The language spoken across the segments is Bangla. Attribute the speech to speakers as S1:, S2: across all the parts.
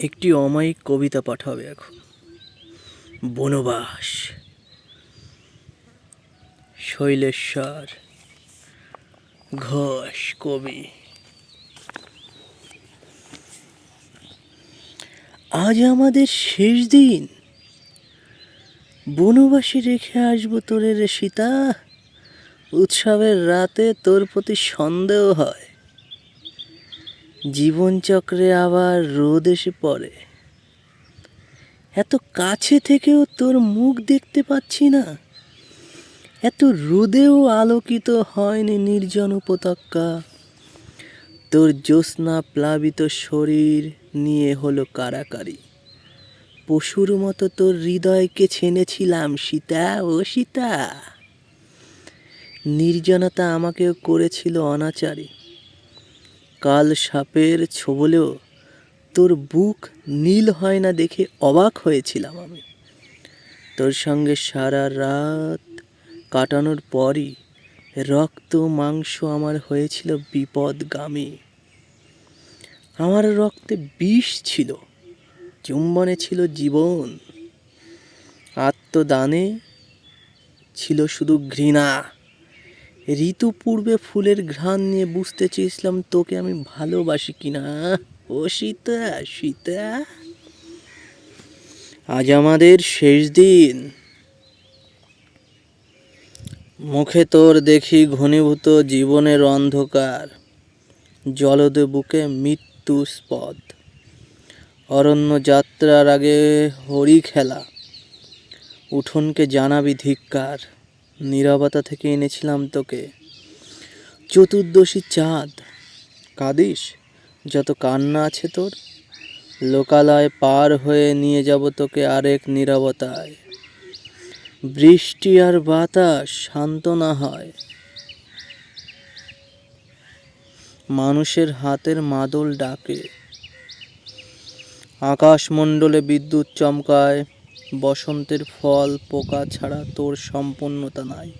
S1: একটি অমায়িক কবিতা পাঠাবে এখন। বনবাস, শৈলেশ্বর, ঘোষ কবি। আজ আমাদের শেষ দিন। বনবাসী রেখে আসব তোরে রে সীতা। উৎসবের রাতে তোর প্রতি সন্দেহ হয়। জীবনচক্রে আবার রোদ এসে পড়ে। এত কাছে থেকেও তোর মুখ দেখতে পাচ্ছি না। এত রোদেও আলোকিত হয়নি নির্জন উপত্যকা। তোর জ্যোৎস্না প্লাবিত শরীর নিয়ে হলো কারাকারি। পশুর মতো তোর হৃদয়কে ছেনেছিলাম, সীতা, ও সীতা। নির্জনতা আমাকেও করেছিল অনাচারী। কাল সাপের ছোবলেও তোর বুক নীল হয় না দেখে অবাক হয়েছিলাম আমি। তোর সঙ্গে সারা রাত কাটানোর পরই রক্ত মাংস আমার হয়েছিল বিপদগামী। আমার রক্তে বিষ ছিল, চুম্বনে ছিল জীবন, আত্মদানে ছিল শুধু ঘৃণা। ঋতু পূর্বে ফুলের ঘ্রাণ নিয়ে বুঝতে চেয়েছিলাম তোকে আমি ভালোবাসি কিনা। ও সীতা সীতা। আজ আমাদের শেষ দিন। মুখে তোর দেখি ঘনীভূত জীবনের অন্ধকার। জলদ বুকে মৃত্যু স্পদ। অরণ্য যাত্রার আগে হরি খেলা। উঠোনকে জানাবি ধিক্কার। নীরবতা থেকে এনেছিলাম তোকে। চতুর্দশী চাঁদ, কাদিস? যত কান্না আছে তোর, লোকালয় পার হয়ে নিয়ে যাব তোকে আরেক নীরবতায়। বৃষ্টি আর বাতাস শান্ত না হয়। মানুষের হাতের মাদল ডাকে। আকাশমণ্ডলে বিদ্যুৎ চমকায়। বসন্তের ফল পোকা ছাড়া তোর সম্পূর্ণতা নাই।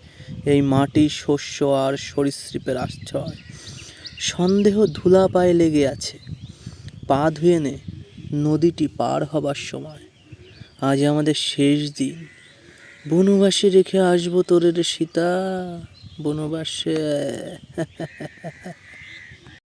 S1: এই মাটি শস্য আর সরীসৃপের আশ্রয়। সন্দেহ ধুলা পায়ে লেগে আছে। পা ধুয়ে নে, নদীটি পার হবার সময়। আজ আমাদের শেষ দিন। বনবাসে রেখে আসব তোরের সীতা। বনবাসে।